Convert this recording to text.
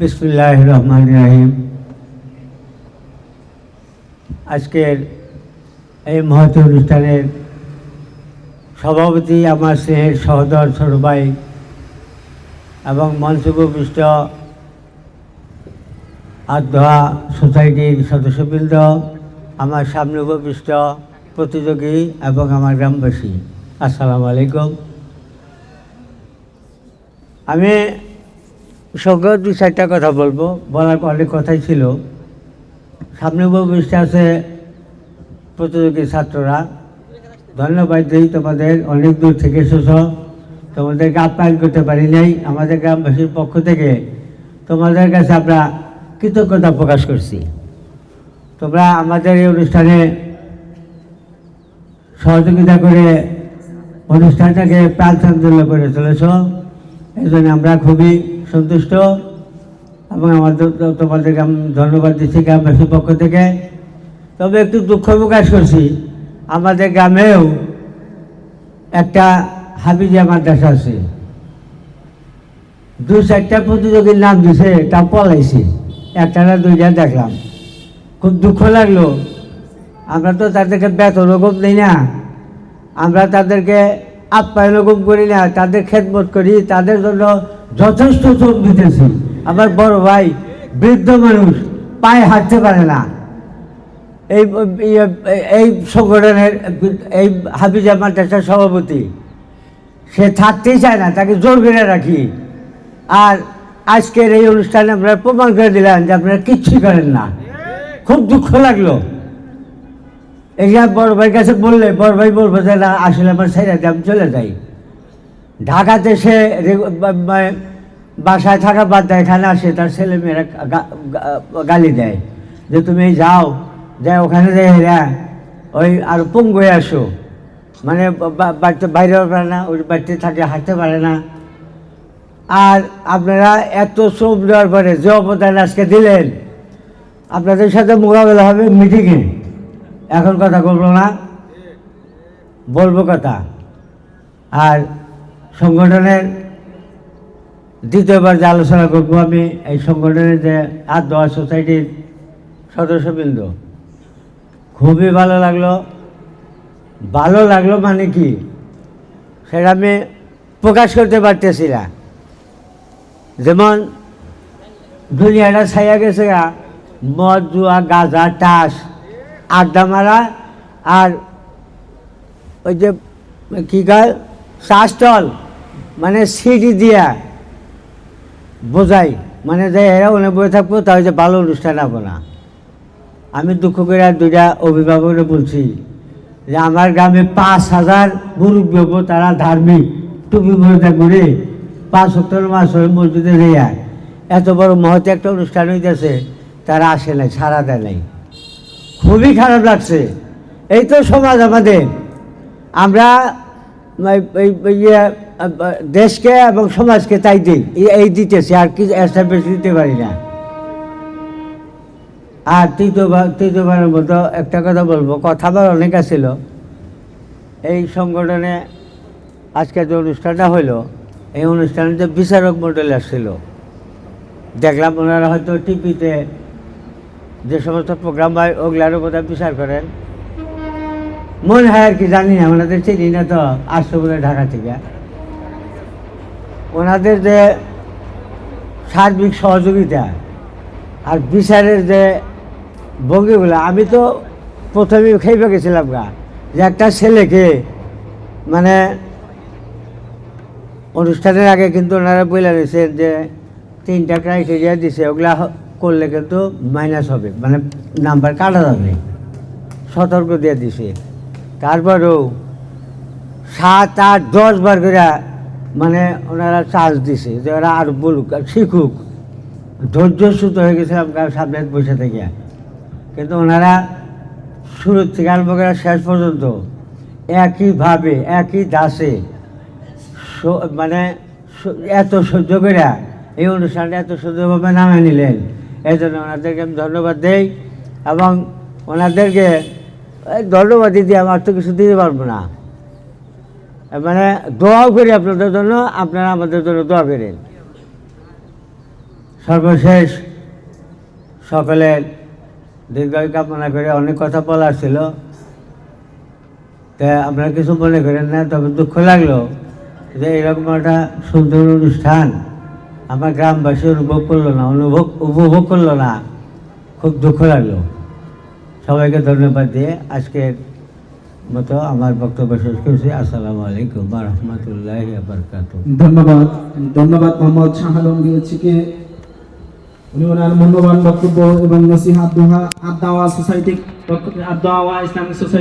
বিসমুল্লাহ রহমান রাহিম আজকের এই মহৎ অনুষ্ঠানের সভাপতি আমার স্নেহের সহদর ভাই এবং মঞ্চভূপৃষ্ট আদোয়া সোসাইটির সদস্যবৃন্দ, আমার সামনে উপবিষ্ট প্রতিযোগী এবং আমার গ্রামবাসী। আসসালামু আলাইকুম। আমি সঙ্গে দু চারটা কথা বলব। বলার অনেক কথাই ছিল। সামনে উপবিষ্ট আছে প্রতিযোগী ছাত্ররা। ধন্যবাদ দিই তোমাদের, অনেক দূর থেকে এসেছ। তোমাদেরকে আপ্যায়ন করতে পারি নাই। আমাদের গ্রামবাসীর পক্ষ থেকে তোমাদের কাছে আমরা কৃতজ্ঞতা প্রকাশ করছি। তোমরা আমাদের এই অনুষ্ঠানে সহযোগিতা করে অনুষ্ঠানটাকে প্রাণচাঞ্চল্য করে চলেছ। এই জন্য আমরা খুবই সন্তুষ্ট এবং আমাদের তোমাদেরকে আমি ধন্যবাদ দিচ্ছি গ্রামবাসীর পক্ষ থেকে। তবে একটু দুঃখ প্রকাশ করছি, আমাদের গ্রামেও একটা হাবিজিয়া মাদ্রাসা আছে। দু চারটা প্রতিযোগীর নাম দিছে তা পলাইছে। একটা না দুইটা দেখলাম। খুব দুঃখ লাগল। আমরা তো তাদেরকে বেতন রকম দিই না। আমরা তাদেরকে আপ্যায়ন করি না তাদের খেদমত করি, তাদের জন্য যথেষ্ট শ্রম দিতেছি। আমার বড় ভাই বৃদ্ধ মানুষ, পায়ে হাঁটতে পারে না। এই এই সংগঠনের, এই হাফিজা মাদ্রাসার সভাপতি, সে থাকতেই চায় না, তাকে জোর করে রাখি। আর আজকের এই অনুষ্ঠানে আপনারা প্রমাণ করে দিলেন যে আপনারা কিচ্ছুই করেন না। খুব দুঃখ লাগল। যে বড় ভাইয়ের কাছে বললে, বড় ভাই বলব যে, না, আসলে আমার দিয়ে আমি চলে যাই। ঢাকাতে সে বাসায় থাকা বাদ দেয়, এখানে আসে, তার ছেলে মেয়েরা গালি দেয়। যে, তুমি যাও যাই ওখানে যাই হেরা ওই আর পঙ্গু হয়ে আসো। মানে বাড়িতে বাইরে পারে না, ওই বাড়িতে থাকে, হাঁটতে পারে না। আর আপনারা এত শ্রম দেওয়ার পরে যে অবদান আজকে দিলেন, আপনাদের সাথে মোকাবেলা হবে মিটিংয়ে। এখন কথা বলব না। বলব কথা। আর সংগঠনের দ্বিতীয়বার যে আলোচনা করব আমি, এই সংগঠনের যে আর দোয়া সোসাইটির সদস্যবৃন্দ, খুবই ভালো লাগল। ভালো লাগল মানে কি? সেটা আমি প্রকাশ করতে পারতেছি না। যেমন দুনিয়াটা ছাইয়া গেছে মদ, জুয়া, গাঁজা, টাস আড্ডা মারা আর ওই যে, কী কয় চা স্টল মানে সিডি দিয়া বোঝাই। মানে যে এরা ওনে বসে থাকব, তাহলে যে ভালো অনুষ্ঠান হব না। আমি দুঃখ করে আর দুইটা অভিভাবকরে বলছি যে, আমার গ্রামে পাঁচ হাজার মুরব্বী হব, তারা ধার্মিক। টুপি মরে ঘুরে পাঁচ সত্তর মাস হয়ে মসজিদে যাইয়া এত বড় মহতে একটা অনুষ্ঠান হইতেছে, তারা আসে নাই সারা দেয় নাই। খুবই খারাপ লাগছে। এই তো সমাজ আমাদের। আমরা ইয়ে, দেশকে এবং সমাজকে তাই দিই। এই- দিতেছি আর কি বেশি দিতে পারি না। আর তৃতীয়বার তৃতীয়বারের মতো একটা কথা বলব। কথা আবার অনেক আছিল। এই সংগঠনে আজকে যে অনুষ্ঠানটা হলো এই অনুষ্ঠানে যে বিচারক মণ্ডল আসছিল দেখলাম ওনারা হয়তো টিভিতে যে সমস্ত প্রোগ্রাম হয় ওগুলারও বোধহয় বিচার করেন। মনে হয় আর কি, জানি না, ওনাদের চিনি না তো, আসছে বোধহয় ঢাকা থেকে। ওনাদের যে সার্বিক সহযোগিতা আর বিচারের যে ভঙ্গিগুলো, আমি তো প্রথমে খেয়ে গেছিলাম গা, যে একটা ছেলেকে মানে অনুষ্ঠানের আগে কিন্তু ওনারা বলে দিয়েছেন যে তিনটা ক্রাইটেরিয়া দিছে, ওগুলা করলে কিন্তু মাইনাস হবে মানে নাম্বার কাটা যাবে। সতর্ক দিয়ে দিছে। তারপরেও সাত আট দশ বার করে মানে ওনারা চার্জ দিছে যে ওরা আর বলুক আর শিখুক। ধৈর্যচ্যুত হয়ে গেছিলাম সামনে বসে থেকে। কিন্তু ওনারা শুরু থেকে আরম্ভ করে শেষ পর্যন্ত একইভাবে, একই দাসে মানে এত সহ্য করে এই অনুষ্ঠানটা এত সুন্দরভাবে নামে নিলেন। এই জন্য ওনাদেরকে আমি ধন্যবাদ দেই এবং ওনাদেরকে ধন্যবাদ দিদি আমার তো কিছু দিতে পারব না। মানে দোয়াও করি আপনাদের জন্য, আপনারা আমাদের জন্য দোয়া করেন। সর্বশেষ সকলের দীর্ঘায়ু কামনা করে অনেক কথা বলার ছিল। তা আপনারা কিছু মনে করেন না, তবে দুঃখ লাগল যে এরকম একটা সুন্দর অনুষ্ঠান আমার গ্রামবাসী অনুভব করল না, অনুভব, উপভোগ করল না। খুব দুঃখ লাগল। সবাইকে ধন্যবাদ দিয়ে আজকের মতো আমার বক্তব্য শেষ করছি। আসসালামু আলাইকুম রহমতুল্লাহ ধন্যবাদ ধন্যবাদ মোহাম্মদ শাহ আলম বিএসসিকে উনি ওনার মূল্যবান বক্তব্য এবং নসিহাত Doha Adawa society Adawa Islamic society